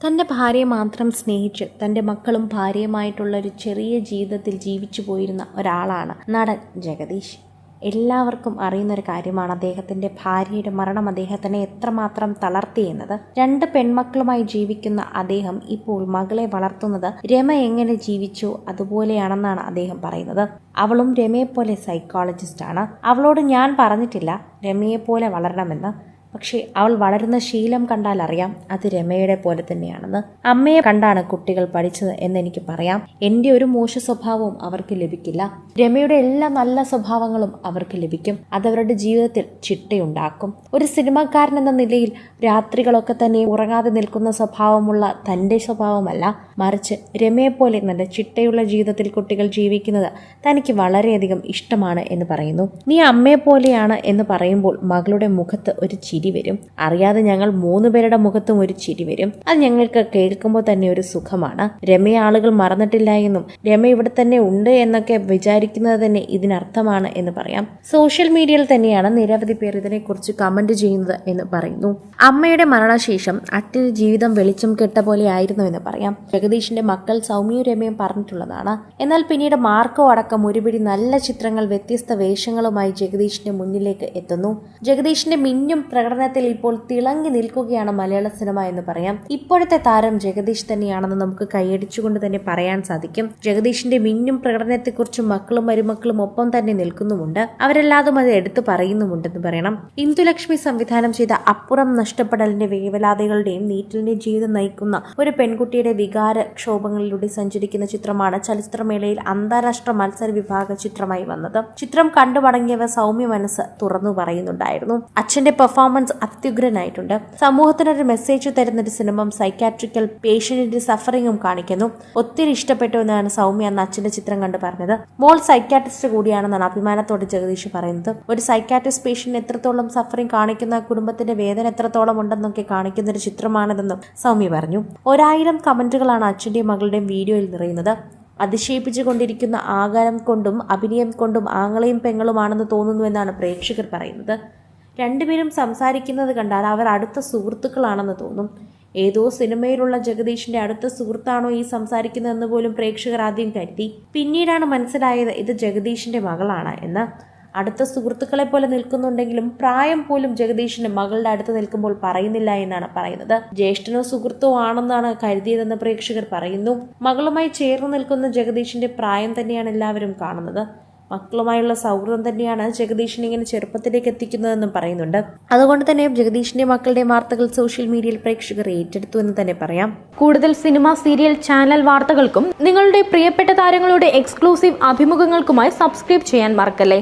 തന്റെ ഭാര്യയെ മാത്രം സ്നേഹിച്ച് തന്റെ മക്കളും ഭാര്യയുമായിട്ടുള്ള ഒരു ചെറിയ ജീവിതത്തിൽ ജീവിച്ചു പോയിരുന്ന ഒരാളാണ് നടൻ ജഗദീഷ്. എല്ലാവർക്കും അറിയുന്ന ഒരു കാര്യമാണ് അദ്ദേഹത്തിന്റെ ഭാര്യയുടെ മരണം അദ്ദേഹത്തിനെ എത്രമാത്രം തളർത്തിയെന്നത് രണ്ട് പെൺമക്കളുമായി ജീവിക്കുന്ന അദ്ദേഹം ഇപ്പോൾ മകളെ വളർത്തുന്നത് രമ എങ്ങനെ ജീവിച്ചു അതുപോലെയാണെന്നാണ് അദ്ദേഹം പറയുന്നത്. അവളും രമയെപ്പോലെ സൈക്കോളജിസ്റ്റാണ് അവളോട് ഞാൻ പറഞ്ഞിട്ടില്ല രമയെപ്പോലെ വളരണമെന്ന്. പക്ഷേ അവൾ വളരുന്ന ശീലം കണ്ടാൽ അറിയാം അത് രമയുടെ പോലെ തന്നെയാണെന്ന്. അമ്മയെ കണ്ടാണ് കുട്ടികൾ പഠിച്ചത് എന്ന് എനിക്ക് പറയാം. എന്റെ ഒരു മോശ സ്വഭാവവും അവർക്ക് ലഭിക്കില്ല. രമയുടെ എല്ലാ നല്ല സ്വഭാവങ്ങളും അവർക്ക് ലഭിക്കും. അതവരുടെ ജീവിതത്തിൽ ചിട്ടയുണ്ടാക്കും. ഒരു സിനിമക്കാരൻ എന്ന നിലയിൽ രാത്രികളൊക്കെ തന്നെ ഉറങ്ങാതെ നിൽക്കുന്ന സ്വഭാവമുള്ള തന്റെ സ്വഭാവമല്ല. മറിച്ച് രമയെപ്പോലെ നല്ല ചിട്ടയുള്ള ജീവിതത്തിൽ കുട്ടികൾ ജീവിക്കുന്നത് തനിക്ക് വളരെയധികം ഇഷ്ടമാണ് എന്ന് പറയുന്നു. നീ അമ്മയെപ്പോലെയാണ് എന്ന് പറയുമ്പോൾ മകളുടെ മുഖത്ത് ഒരു ചിരി വരും. അറിയാതെ ഞങ്ങൾ മൂന്ന് പേരുടെ മുഖത്തും ഒരു ചിരി വരും. അത് ഞങ്ങൾക്ക് കേൾക്കുമ്പോൾ തന്നെ ഒരു സുഖമാണ്. രമയെ ആളുകൾ മറന്നിട്ടില്ല എന്നും രമ ഇവിടെ തന്നെ ഉണ്ട് എന്നൊക്കെ വിചാരിക്കുന്നത് തന്നെ ഇതിനർത്ഥമാണ് എന്ന് പറയാം. സോഷ്യൽ മീഡിയയിൽ തന്നെയാണ് നിരവധി പേർ ഇതിനെക്കുറിച്ച് കമന്റ് ചെയ്യുന്നത് എന്ന് പറയുന്നു. അമ്മയുടെ മരണശേഷം അച്ഛന് ജീവിതം വെളിച്ചം കെട്ട പോലെ ആയിരുന്നു എന്ന് പറയാം. ജഗദീഷിന്റെ മക്കൾ സൗമ്യയും രമയും പറഞ്ഞിട്ടുള്ളതാണ്. എന്നാൽ പിന്നീട് മാർക്കോ അടക്കം ഒരുപിടി നല്ല ചിത്രങ്ങൾ വ്യത്യസ്ത വേഷങ്ങളുമായി ജഗദീഷിന്റെ മുന്നിലേക്ക് എത്തുന്നു. ജഗദീഷിന്റെ മിന്നും പ്രകടനത്തിൽ ഇപ്പോൾ തിളങ്ങി നിൽക്കുകയാണ് മലയാള സിനിമ എന്ന് പറയാം. ഇപ്പോഴത്തെ താരം ജഗദീഷ് തന്നെയാണെന്ന് നമുക്ക് കൈയടിച്ചുകൊണ്ട് തന്നെ പറയാൻ സാധിക്കും. ജഗദീഷിന്റെ മിന്നും പ്രകടനത്തെക്കുറിച്ച് മക്കളും മരുമക്കളും ഒപ്പം തന്നെ നിൽക്കുന്നുമുണ്ട്. അവരെല്ലാതും അത് എടുത്തു പറയുന്നുമുണ്ടെന്ന് പറയണം. ഇന്ദുലക്ഷ്മി സംവിധാനം ചെയ്ത അപ്പുറം നഷ്ടപ്പെടലിന്റെ വേവലാതകളുടെയും നീറ്റലിന്റെ ജീവിതം നയിക്കുന്ന ഒരു പെൺകുട്ടിയുടെ വികാര ക്ഷോഭങ്ങളിലൂടെ സഞ്ചരിക്കുന്ന ചിത്രമാണ് ചലച്ചിത്രമേളയിൽ അന്താരാഷ്ട്ര മത്സര വിഭാഗ ചിത്രമായി വന്നത്. ചിത്രം കണ്ടു മടങ്ങിയവ സൗമ്യ മനസ്സ് തുറന്നു പറയുന്നുണ്ടായിരുന്നു. അച്ഛന്റെ പെർഫോമൻസ് അത്യുഗ്രനായിട്ടുണ്ട്. സമൂഹത്തിനൊരു മെസ്സേജ് തരുന്ന ഒരു സിനിമ സൈക്കാട്രിക്കൽ പേഷ്യന്റിന്റെ സഫറിങ്ങും കാണിക്കുന്നു. ഒത്തിരി ഇഷ്ടപ്പെട്ടു എന്നാണ് സൗമ്യ എന്ന അച്ഛന്റെ ചിത്രം കണ്ട് പറഞ്ഞത്. മോൾ സൈക്കാട്രിസ്റ്റ് കൂടിയാണെന്നാണ് അഭിമാനത്തോടെ ജഗദീഷ് പറയുന്നത്. ഒരു സൈക്കാട്രിസ്റ്റ് പേഷ്യന്റ് എത്രത്തോളം സഫറിങ് കാണിക്കുന്ന കുടുംബത്തിന്റെ വേദന എത്രത്തോളം ഉണ്ടെന്നൊക്കെ കാണിക്കുന്ന ഒരു ചിത്രമാണിതെന്നും സൗമ്യ പറഞ്ഞു. ഒരായിരം കമന്റുകളാണ് അച്ഛന്റെയും മകളുടെയും വീഡിയോയിൽ നിറയുന്നത്. അതിശയിപ്പിച്ചുകൊണ്ടിരിക്കുന്ന ആകാരം കൊണ്ടും അഭിനയം കൊണ്ടും ആങ്ങളെയും പെങ്ങളുമാണെന്ന് തോന്നുന്നുവെന്നാണ് പ്രേക്ഷകർ പറയുന്നത്. രണ്ടുപേരും സംസാരിക്കുന്നത് കണ്ടാൽ അവർ അടുത്ത സുഹൃത്തുക്കളാണെന്ന് തോന്നും. ഏതോ സിനിമയിലുള്ള ജഗദീഷിന്റെ അടുത്ത സുഹൃത്താണോ ഈ സംസാരിക്കുന്നതെന്ന് പോലും പ്രേക്ഷകർ ആദ്യം കരുതി. പിന്നീടാണ് മനസ്സിലായത് ഇത് ജഗദീഷിന്റെ മകളാണ് എന്ന്. അടുത്ത സുഹൃത്തുക്കളെ പോലെ നിൽക്കുന്നുണ്ടെങ്കിലും പ്രായം പോലും ജഗദീഷിന്റെ മകളുടെ അടുത്ത് നിൽക്കുമ്പോൾ പറയുന്നില്ല എന്നാണ് പറയുന്നത്. ജ്യേഷ്ഠനോ സുഹൃത്തോ ആണെന്നാണ് കരുതിയതെന്ന് പ്രേക്ഷകർ പറയുന്നു. മകളുമായി ചേർന്ന് നിൽക്കുന്ന ജഗദീഷിന്റെ പ്രായം തന്നെയാണ് എല്ലാവരും കാണുന്നത്. മക്കളുമായുള്ള സൗഹൃദം തന്നെയാണ് ജഗദീഷിനെ ഇങ്ങനെ ചെറുപ്പത്തിലേക്ക് എത്തിക്കുന്നതെന്നും പറയുന്നുണ്ട്. അതുകൊണ്ട് തന്നെ ജഗദീഷിന്റെ മക്കളുടെ വാർത്തകൾ സോഷ്യൽ മീഡിയയിൽ പ്രേക്ഷകർ ഏറ്റെടുത്തു എന്ന് തന്നെ പറയാം. കൂടുതൽ സിനിമ സീരിയൽ ചാനൽ വാർത്തകൾക്കും നിങ്ങളുടെ പ്രിയപ്പെട്ട താരങ്ങളുടെ എക്സ്ക്ലൂസീവ് അഭിമുഖങ്ങൾക്കുമായി സബ്സ്ക്രൈബ് ചെയ്യാൻ മറക്കല്ലേ?